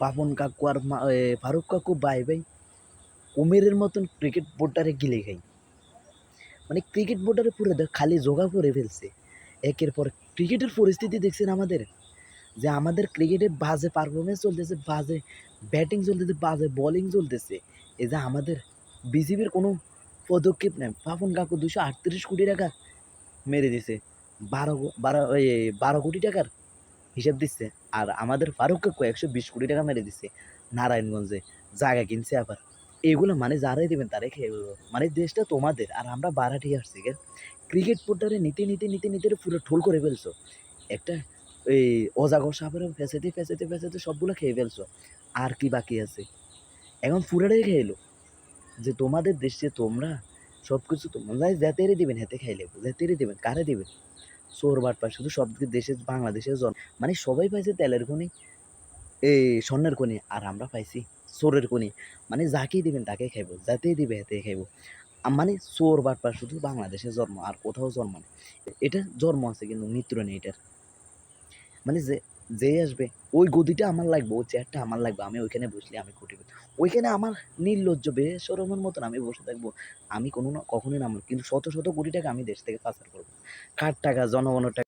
পাপন কাকু আর ফারুক কাকু ভাই ভাই কুমিরের মতন ক্রিকেট বোর্ডারে গিলে খাই। মানে ক্রিকেট বোর্ডারে পুরো খালি জোগা করে ফেলছে। একের পর ক্রিকেটের পরিস্থিতি দেখছেন আমাদের? যে আমাদের ক্রিকেটে বাজে পারফরমেন্স চলতেছে, বাজে ব্যাটিং চলতেছে, বাজে বোলিং চলতেছে। এই যে আমাদের বিসিবির কোনো পদক্ষেপ নেই। পাপন কাকু দুশো আটত্রিশ কোটি টাকা মেরে দিছে। বারো বারো বারো কোটি টাকার হিসাব দিচ্ছে। আর আমাদের ফারুক কয়েকশো বিশ কোটি টাকা মেরে দিচ্ছে নারায়ণগঞ্জে। জায়গা কিনছে আবার। এগুলো মানে যারাই দেবেন তারাই খেয়ে। মানে দেশটা তোমাদের। আর আমরা বারাটি আসছি গে ক্রিকেট পোর্টারে নিতে নিতে নিতে নিতে পুরো ঠোল করে ফেলছো। একটা এই অজাগর সাপেরও ফেঁচাতে ফেঁচাতে ফেঁচাতে সবগুলো খেয়ে ফেলছো। আর কি বাকি আছে? এখন পুরাটাই খেয়ে যে তোমাদের দেশে তোমরা সব কিছু তোমরা যেতেরই দিবেন হেতে খাইলে যেতেরই দিবেন, কারে দিবেন? চোর বাটপার শুধু সব দেশে বাংলাদেশের জন মানে সবাই পাইছে তেলের খনি এই স্বর্ণের খনি, আর আমরা পাইছি চোরের খনি মানে যাকেই দিবেন তাকে খাইব, যাতেই দিবে হেতে খাইব। মানে চোর বাটপার শুধু বাংলাদেশে জন্ম, আর কোথাও জন্ম নেই। এটা জন্ম আছে কিন্তু মৃত্যু নেই এটার। মানে যে যে আসবে, ওই গদিটা আমার লাগবে, ওই চেয়ারটা আমার লাগবে, আমি ওইখানে বসলে আমি কোটিপতি ওইখানে আমার নির্লজ্জ বেসরমের মতন আমি বসে থাকব। আমি কোনো না, কখনোই নামবো কিন্তু শত শত কোটি টাকা আমি দেশ থেকে পাচার করব। কার টাকা, জনগণের টাকা?